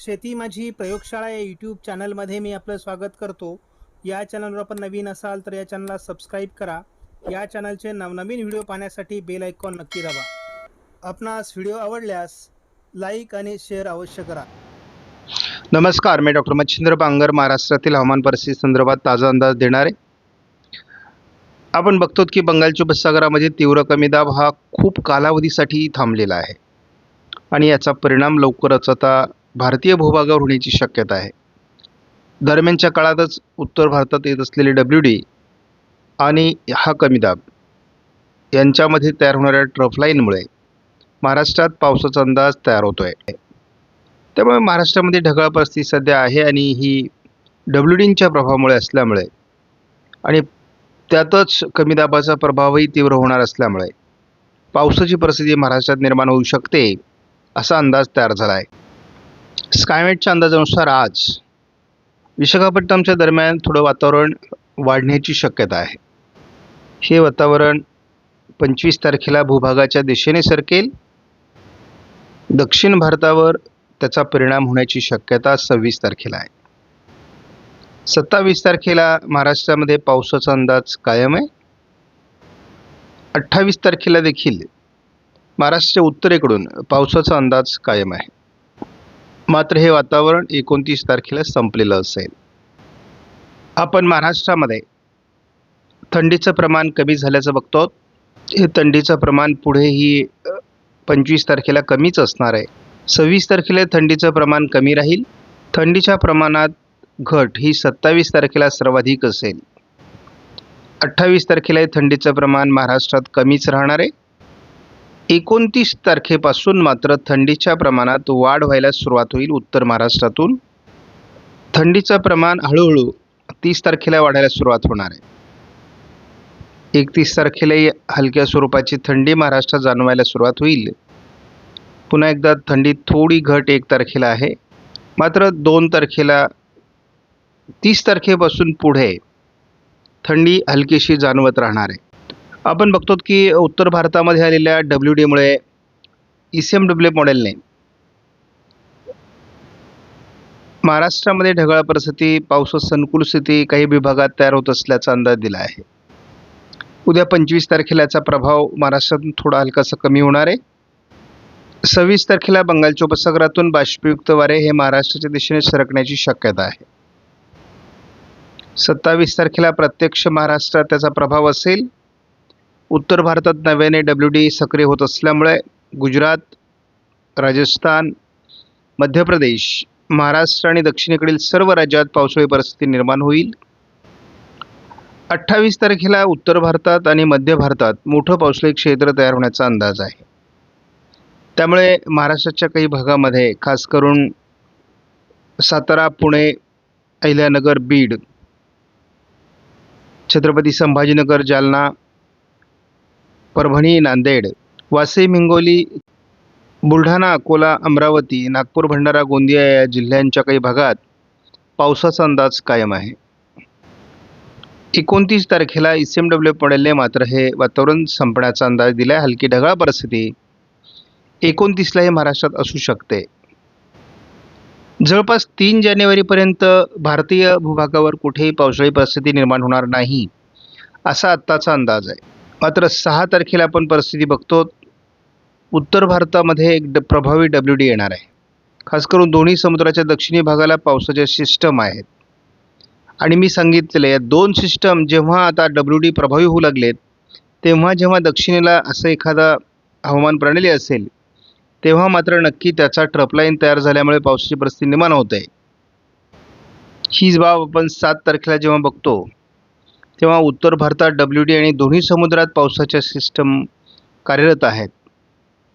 शेती माझी प्रयोगशाळा या यूट्यूब चॅनलमध्ये मी आपलं स्वागत करतो. या चॅनलवर आपण नवीन असाल तर या चॅनलला सबस्क्राईब करा. या चॅनलचे नवनवीन व्हिडिओ पाहण्यासाठी बेल आयकॉन नक्की दाबा. आपणास व्हिडिओ आवडल्यास लाईक आणि शेअर अवश्य करा. नमस्कार मी डॉक्टर मच्छिंद्र बांगर महाराष्ट्रातील हवामान परिस्थिती संदर्भात ताजा अंदाज देणार. आहे आपण बघतो की बंगालच्या उपसागरामध्ये तीव्र कमी दाब हा खूप कालावधीसाठी थांबलेला आहे. आणि याचा परिणाम लवकरच आता भारतीय भूभागावर होण्याची शक्यता आहे. दरम्यानच्या काळातच उत्तर भारतात येत असलेले डब्ल्यू डी आणि हा कमी दाब यांच्यामध्ये तयार होणाऱ्या ट्रफलाईनमुळे महाराष्ट्रात पावसाचा अंदाज तयार होतो आहे त्यामुळे महाराष्ट्रामध्ये ढगाळ परिस्थिती सध्या आहे आणि ही डब्ल्यू डींच्या प्रभावामुळे असल्यामुळे आणि त्यातच कमी दाबाचा प्रभावही तीव्र होणार असल्यामुळे पावसाची परिस्थिती महाराष्ट्रात निर्माण होऊ शकते असा अंदाज तयार झाला आहे. स्कायमेटच्या अंदाजानुसार आज विशाखापट्टणमच्या दरम्यान थोडं वातावरण वाढण्याची शक्यता आहे. हे वातावरण पंचवीस तारखेला भूभागाच्या दिशेने सरकेल. दक्षिण भारतावर त्याचा परिणाम होण्याची शक्यता सव्वीस तारखेला आहे. सत्तावीस तारखेला महाराष्ट्रामध्ये पावसाचा अंदाज कायम आहे. अठ्ठावीस तारखेला देखील महाराष्ट्राच्या उत्तरेकडून पावसाचा अंदाज कायम आहे. मात्र हे वातावरण एकोणतीस तारखेला संपलेलं असेल. आपण महाराष्ट्रामध्ये थंडीचं प्रमाण कमी झाल्याचं बघतो. हे थंडीचं प्रमाण पुढेही पंचवीस तारखेला कमीच असणार आहे. सव्वीस तारखेला थंडीचं प्रमाण कमी राहील. थंडीच्या प्रमाणात घट ही सत्तावीस तारखेला सर्वाधिक असेल. अठ्ठावीस तारखेला थंडीचं प्रमाण महाराष्ट्रात कमीच राहणार आहे. एकोणतीस तारखेपासून मात्र थंडीच्या प्रमाणात वाढ व्हायला सुरुवात होईल उत्तर महाराष्ट्रातून. थंडीचं प्रमाण हळूहळू तीस तारखेला वाढायला सुरुवात होणार आहे. एकतीस तारखेलाही हलक्या स्वरूपाची थंडी महाराष्ट्रात जाणवायला सुरुवात होईल. पुन्हा एकदा थंडी थोडी घट एक तारखेला आहे. मात्र दोन तारखेला तीस तारखेपासून पुढे थंडी हलकीशी जाणवत राहणार आहे. आपण बघतो की उत्तर भारतामध्ये आलेल्या डब्ल्यू डीमुळे ई सी एम डब्ल्यू मॉडेलने महाराष्ट्रामध्ये ढगाळ परिस्थिती पावसास संकुल स्थिती काही विभागात तयार होत असल्याचा अंदाज दिला आहे. उद्या पंचवीस तारखेला याचा प्रभाव महाराष्ट्रातून थोडा हलकासा कमी होणार आहे. सव्वीस तारखेला बंगालच्या उपसागरातून बाष्पयुक्त वारे हे महाराष्ट्राच्या दिशेने सरकण्याची शक्यता आहे. सत्तावीस तारखेला प्रत्यक्ष महाराष्ट्रात त्याचा प्रभाव असेल. उत्तर भारतात नव्याने डब्ल्यू डी सक्रिय होत असल्यामुळे गुजरात राजस्थान मध्य प्रदेश महाराष्ट्र आणि दक्षिणेकडील सर्व राज्यात पावसाळी परिस्थिती निर्माण होईल. अठ्ठावीस तारखेला उत्तर भारतात आणि मध्य भारतात मोठं पावसाळी क्षेत्र तयार होण्याचा अंदाज आहे. त्यामुळे महाराष्ट्राच्या काही भागामध्ये खास करून सातारा पुणे अहिल्यानगर बीड छत्रपती संभाजीनगर जालना परभणी नांदेड. वाशिम हिंगोली बुलढाणा अकोला अमरावती नागपूर भंडारा गोंदिया या जिल्ह्यांच्या काही भागात पावसाचा अंदाज कायम आहे. एकोणतीस तारखेला ई सी एम डब्ल्यू मॉडेलने मात्र हे वातावरण संपण्याचा अंदाज दिला आहे हलकी ढगाळ परिस्थिती एकोणतीसला हे महाराष्ट्रात असू शकते. जवळपास तीन जानेवारीपर्यंत भारतीय भूभागावर कुठेही पावसाळी परिस्थिती निर्माण होणार नाही असा आत्ताचा अंदाज आहे. मात्र सहा तारखेला आपण परिस्थिती बघतो. उत्तर भारतामध्ये एक ड प्रभावी डब्ल्यू डी येणार आहे. खास करून दोन्ही समुद्राच्या दक्षिणी भागाला पावसाच्या सिस्टम आहेत. आणि मी सांगितलेलं या दोन सिस्टम जेव्हा आता डब्ल्यू डी प्रभावी होऊ लागलेत तेव्हा जेव्हा दक्षिणेला असं एखादा हवामान प्रणाली असेल तेव्हा मात्र नक्की त्याचा ट्रपलाईन तयार झाल्यामुळे पावसाची परिस्थिती निर्माण होते. हीच बाब आपण सात तारखेला जेव्हा बघतो तेव्हा उत्तर भारतात डब्ल्यू डी आणि दोन्ही समुद्रात पावसाच्या सिस्टम कार्यरत आहेत.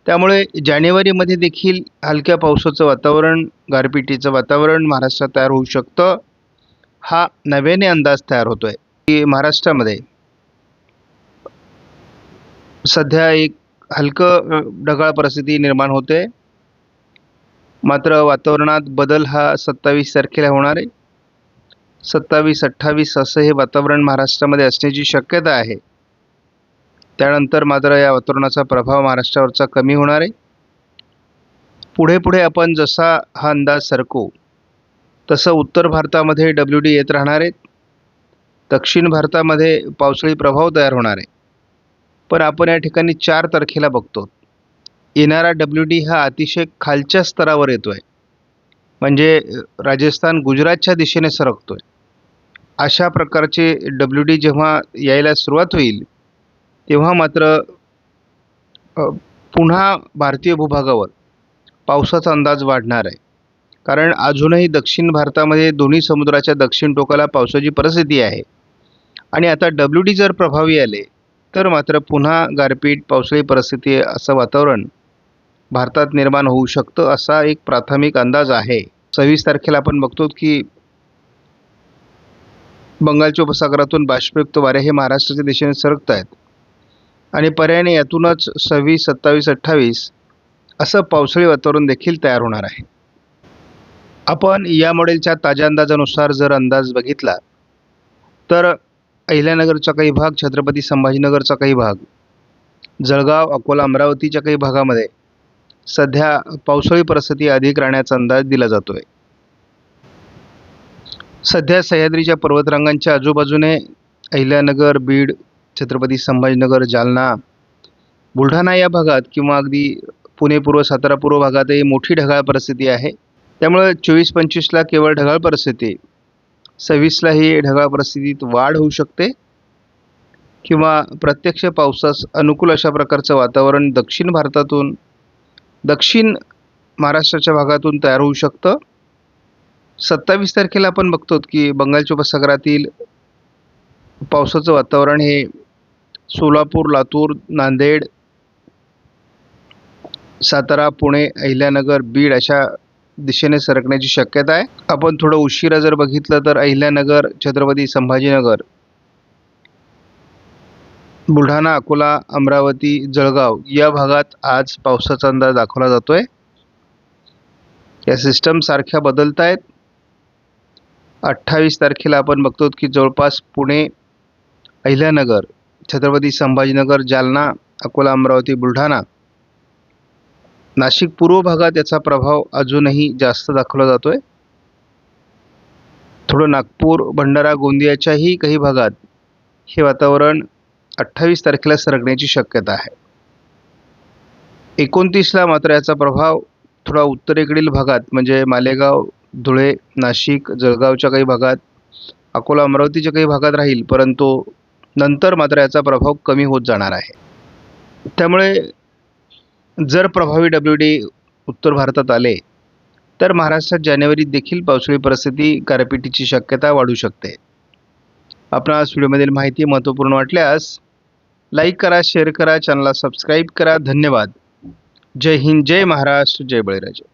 त्यामुळे जानेवारीमध्ये देखील हलक्या पावसाचं वातावरण गारपिटीचं वातावरण महाराष्ट्रात तयार होऊ शकतं. हा नव्याने अंदाज तयार होतो आहे की महाराष्ट्रामध्ये सध्या एक हलकं ढगाळ परिस्थिती निर्माण होते. मात्र वातावरणात बदल हा सत्तावीस तारखेला होणार आहे. सत्तावीस अठ्ठावीस असं हे वातावरण महाराष्ट्रामध्ये असण्याची शक्यता आहे. त्यानंतर मात्र या वातावरणाचा प्रभाव महाराष्ट्रावरचा कमी होणार आहे. पुढे पुढे आपण जसा हा अंदाज सरकू तसं उत्तर भारतामध्ये डब्ल्यू डी येत राहणार आहेत दक्षिण भारतामध्ये पावसाळी प्रभाव तयार होणार आहे. पण आपण या ठिकाणी चार तारखेला बघतो. येणारा डब्ल्यू डी हा अतिशय खालच्या स्तरावर येतो आहे म्हणजे राजस्थान गुजरातच्या दिशेने सरकतो आहे अशा प्रकारचे डब्ल्यू डी जेव्हा यायला सुरुवात होईल तेव्हा मात्र पुन्हा भारतीय भूभागावर पावसाचा अंदाज वाढणार आहे. कारण अजूनही दक्षिण भारतामध्ये दोन्ही समुद्राच्या दक्षिण टोकाला पावसाची परिस्थिती आहे. आणि आता डब्ल्यू डी जर प्रभावी आले तर मात्र पुन्हा गारपीट पावसाळी परिस्थिती असं वातावरण भारतात निर्माण होऊ शकतं असा एक प्राथमिक अंदाज आहे. सव्वीस तारखेला आपण बघतो की बंगालच्या उपसागरातून बाष्पयुक्त वारे हे महाराष्ट्राच्या दिशेने सरकत आहेत. आणि पर्यायाने यातूनच सव्वीस सत्तावीस अठ्ठावीस असं पावसाळी वातावरण देखील तयार होणार आहे. आपण या मॉडेलच्या ताज्या अंदाजानुसार जर अंदाज बघितला तर अहिल्यानगरचा काही भाग छत्रपती संभाजीनगरचा काही भाग जळगाव अकोला अमरावतीच्या काही भागामध्ये सध्या पावसाळी परिस्थिती अधिक राहण्याचा अंदाज दिला जातो आहे सध्या सह्याद्रीच्या पर्वतरांगांच्या आजूबाजूने अहिल्यानगर बीड छत्रपती संभाजीनगर जालना बुलढाणा या भागात किंवा अगदी पुणे पूर्व सातारा पूर्व भागातही मोठी ढगाळ परिस्थिती आहे. त्यामुळे चोवीस पंचवीसला केवळ ढगाळ परिस्थिती सव्वीसला ही ढगाळ परिस्थितीत वाढ होऊ शकते किंवा प्रत्यक्ष पावसास अनुकूल अशा प्रकारचं वातावरण दक्षिण भारतातून दक्षिण महाराष्ट्राच्या भागातून तयार होऊ शकतं. सत्तावीस तारखेला आपण बघतो की बंगालच्या उपसागरातील पावसाचं वातावरण हे सोलापूर लातूर नांदेड सातारा पुणे अहिल्यानगर बीड अशा दिशेने सरकण्याची शक्यता आहे. आपण थोडं उशिरा जर बघितलं तर अहिल्यानगर छत्रपती संभाजीनगर बुलढाणा अकोला अमरावती जळगाव या भागात आज पावसाचा अंदाज दाखवला जातोय. या सिस्टम सारख्या बदलत आहेत अठ्ठावीस तारखेला आपण बघतो की जवळपास पुणे अहिल्यानगर छत्रपती संभाजीनगर जालना अकोला अमरावती बुलढाणा नाशिक पूर्व भागात याचा प्रभाव अजूनही जास्त दाखवला जातो आहे थोडं नागपूर भंडारा गोंदियाच्याही काही भागात हे वातावरण अठ्ठावीस तारखेला सरकण्याची शक्यता आहे. एकोणतीसला मात्र याचा प्रभाव थोडा उत्तरेकडील भागात म्हणजे मालेगाव धुळे नाशिक जळगावच्या काही भागात अकोला अमरावतीच्या काही भागात राहील परंतु नंतर मात्र याचा प्रभाव कमी होत जाणार आहे. त्यामुळे जर प्रभावी डब्ल्यू डी उत्तर भारतात आले तर महाराष्ट्रात जानेवारीत देखील पावसाळी परिस्थिती गारपिटीची शक्यता वाढू शकते. आपणास व्हिडिओमधील माहिती महत्त्वपूर्ण वाटल्यास लाईक करा शेअर करा चॅनलला सबस्क्राईब करा. धन्यवाद. जय हिंद जय महाराष्ट्र जय बळीराजा.